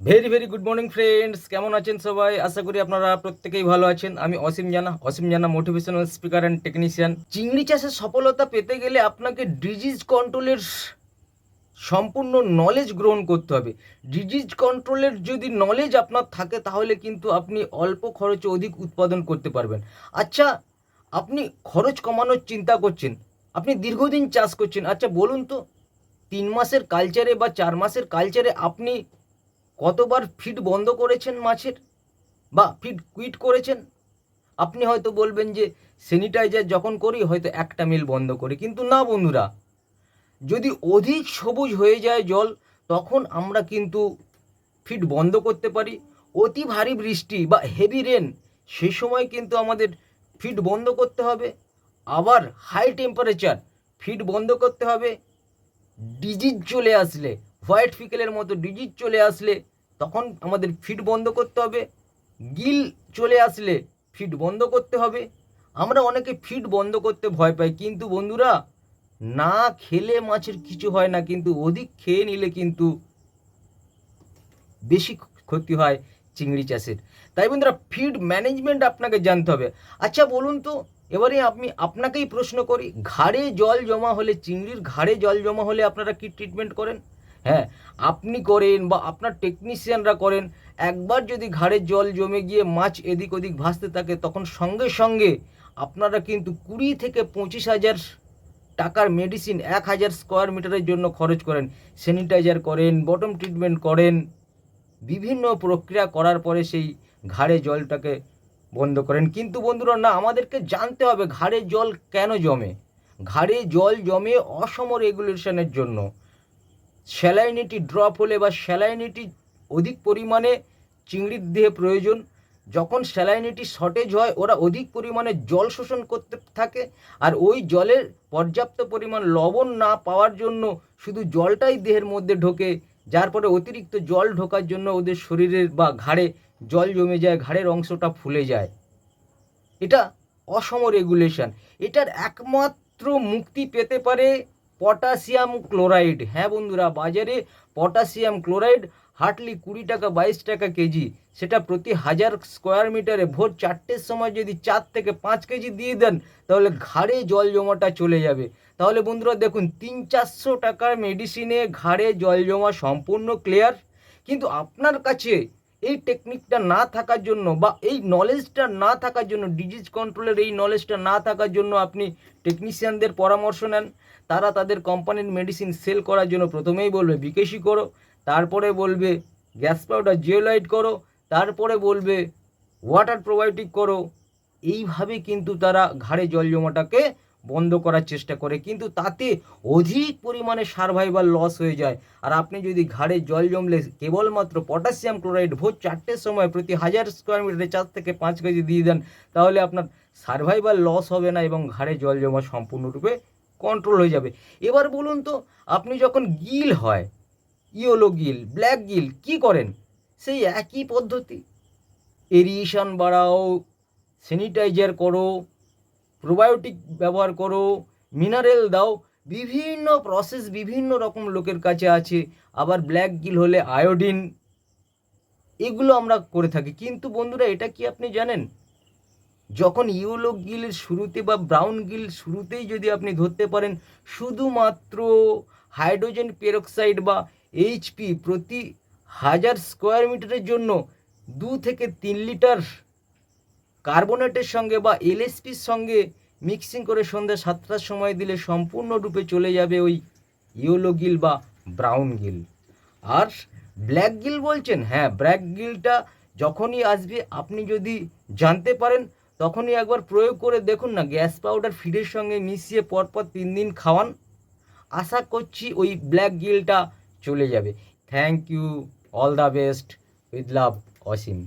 Very very good morning friends কেমন আছেন সবাই? আশা করি আপনারা প্রত্যেকেই ভালো আছেন। আমি অসীম জানা অসীম জানা মোটিভেশনাল স্পিকার অ্যান্ড টেকনিশিয়ান চিংড়ি চাষে সফলতা পেতে গেলে আপনাকে ডিজিজ কন্ট্রোলের সম্পূর্ণ নলেজ গ্রহণ করতে হবে। ডিজিজ কন্ট্রোলের যদি নলেজ আপনার থাকে, তাহলে কিন্তু আপনি অল্প খরচে অধিক উৎপাদন করতে পারবেন। আচ্ছা আপনি খরচ কমানোর চিন্তা করছেন। আপনি দীর্ঘদিন চাষ করছেন। আচ্ছা বলুন তো, তিন মাসের কালচারে বা চার মাসের কালচারে আপনি কতবার ফিড বন্ধ করেছেন মাছের? বা ফিড কুইট করেছেন? আপনি হয়তো বলবেন যে স্যানিটাইজার যখন করি, হয়তো একটা মিল বন্ধ করি। কিন্তু না বন্ধুরা, যদি অধিক সবুজ হয়ে যায় জল, তখন আমরা কিন্তু ফিড বন্ধ করতে পারি। অতি ভারী বৃষ্টি বা হেভি রেন সে সময় কিন্তু আমাদের ফিড বন্ধ করতে হবে। আবার হাই টেম্পারেচার ফিড বন্ধ করতে হবে। ডিজিজ চলে আসলে হোয়াইট ফিকেলের মতো ডিজিজ চলে আসলে তখন আমাদের ফিট বন্ধ করতে হবে, গিল চলে আসলে ফিট বন্ধ করতে হবে। আমরা অনেকে ফিট বন্ধ করতে ভয় পাই, কিন্তু বন্ধুরা, না খেলে মাছের কিছু হয় না, কিন্তু অধিক খেয়ে নিলে কিন্তু বেশি ক্ষতি হয় চিংড়ি চাষের। তাই বন্ধুরা, ফিড ম্যানেজমেন্ট আপনাকে জানতে হবে। আচ্ছা বলুন তো, এবারে আমি আপনাকেই প্রশ্ন করি, ঘাড়ে জল জমা হলে, চিংড়ির ঘাড়ে জল জমা হলে আপনারা কি ট্রিটমেন্ট করেন? হ্যাঁ আপনি করেন বা আপনার টেকনিশিয়ানরা করেন, একবার যদি ঘাড়ে জল জমে গিয়ে মাছ এদিক ওদিক ভাসতে থাকে, তখন সঙ্গে সঙ্গে আপনারা কিন্তু কুড়ি থেকে পঁচিশ হাজার টাকার মেডিসিন এক হাজার স্কোয়ার মিটারের জন্য খরচ করেন। স্যানিটাইজার করেন বটম ট্রিটমেন্ট করেন, বিভিন্ন প্রক্রিয়া করার পরে সেই ঘাড়ে জলটাকে বন্ধ করেন। কিন্তু বন্ধুরা, না, আমাদেরকে জানতে হবে ঘাড়ে জল কেন জমে। ঘাড়ে জল জমে অসম রেগুলেশনের জন্য। স্যালাইনিটি ড্রপ হলে বা স্যালাইনিটি অধিক পরিমাণে চিংড়ির দেহে প্রয়োজন, যখন স্যালাইনিটি শর্টেজ হয়, ওরা অধিক পরিমাণে জল শোষণ করতে থাকে আর ওই জলের পর্যাপ্ত পরিমাণ লবণ না পাওয়ার জন্য শুধু জলটাই দেহের মধ্যে ঢোকে, যার পরে অতিরিক্ত জল ঢোকার জন্য ওদের শরীরের বা ঘাড়ে জল জমে যায়, ঘাড়ের অংশটা ফুলে যায়। এটা অসম রেগুলেশন এটার একমাত্র মুক্তি পেতে পারে পটাশিয়াম ক্লোরাইড। হ্যাঁ বন্ধুরা, বাজারে পটাশিয়াম ক্লোরাইড হার্টলি কুড়ি টাকা, বাইশ টাকা কেজি। সেটা প্রতি হাজার স্কোয়ার মিটারে ভোর চারটের সময় যদি চার থেকে পাঁচ কেজি দিয়ে দেন, তাহলে ঘাড়ে জল জমাটা চলে যাবে। তাহলে বন্ধুরা দেখুন, তিন চারশো টাকার মেডিসিনে ঘাড়ে জল জমা সম্পূর্ণ ক্লিয়ার কিন্তু আপনার কাছে এই টেকনিকটা না থাকার জন্য বা এই নলেজটা না থাকার জন্য ডিজিজ কন্ট্রোলের এই নলেজটা না থাকার জন্য আপনি টেকনিশিয়ানদের পরামর্শ নেন। তারা তাদের কোম্পানির মেডিসিন সেল করার জন্য প্রথমেই বলবে বিকেশি করো, তারপরে বলবে গ্যাস পাউডার জিওলাইট করো, তারপরে বলবে ওয়াটার প্রোবায়োটিক করো। এইভাবে কিন্তু তারা ঘাড়ে জল জমাটাকে বন্ধ করার চেষ্টা করে, কিন্তু তাতে অধিক পরিমাণে সার্ভাইভাল লস হয়ে যায়। আর আপনি যদি ঘাড়ে জল জমলে কেবলমাত্র পটাশিয়াম ক্লোরাইড ভোর চারটের সময় প্রতি হাজার স্কোয়ার মিটারে চার থেকে পাঁচ কেজি দিয়ে দেন, তাহলে আপনার সার্ভাইভাল লস হবে না এবং ঘাড়ে জল জমা সম্পূর্ণরূপে কন্ট্রোল হয়ে যাবে। এবার বলুন তো, আপনি যখন গিল হয়, ইয়োলো গিল ব্ল্যাক গিল, কি করেন? সেই একই পদ্ধতি। এরিয়েশন বাড়াও স্যানিটাইজার করো প্রোবায়োটিক ব্যবহার করো মিনারেল দাও, বিভিন্ন প্রসেস বিভিন্ন রকম লোকের কাছে আছে। আবার ব্ল্যাক গিল হলে আয়োডিন এগুলো আমরা করে থাকি। কিন্তু বন্ধুরা, এটা কি আপনি জানেন? যখন ইউলো গিলের শুরুতে বা ব্রাউন গিল শুরুতেই যদি আপনি ধরতে পারেন, শুধুমাত্র হাইড্রোজেন পেরক্সাইড বা এইচপি প্রতি হাজার স্কোয়ার মিটারের জন্য দু থেকে তিন লিটার কার্বোনেটের সঙ্গে বা এলএসপির সঙ্গে মিক্সিং করে সন্ধ্যা সাতটার সময় দিলে সম্পূর্ণরূপে চলে যাবে ওই ইয়েলো গিল বা ব্রাউন গিল। আর ব্ল্যাক গিল বলছেন? হ্যাঁ ব্ল্যাক গিলটা যখনই আসবে, আপনি যদি জানতে পারেন, তখনই একবার প্রয়োগ করে দেখুন না, গ্যাস পাউডার ফিডের সঙ্গে মিশিয়ে পরপর তিন দিন খাওয়ান। আশা করছি ওই ব্ল্যাক গিলটা চলে যাবে। Thank you, all the best, with love, Asim.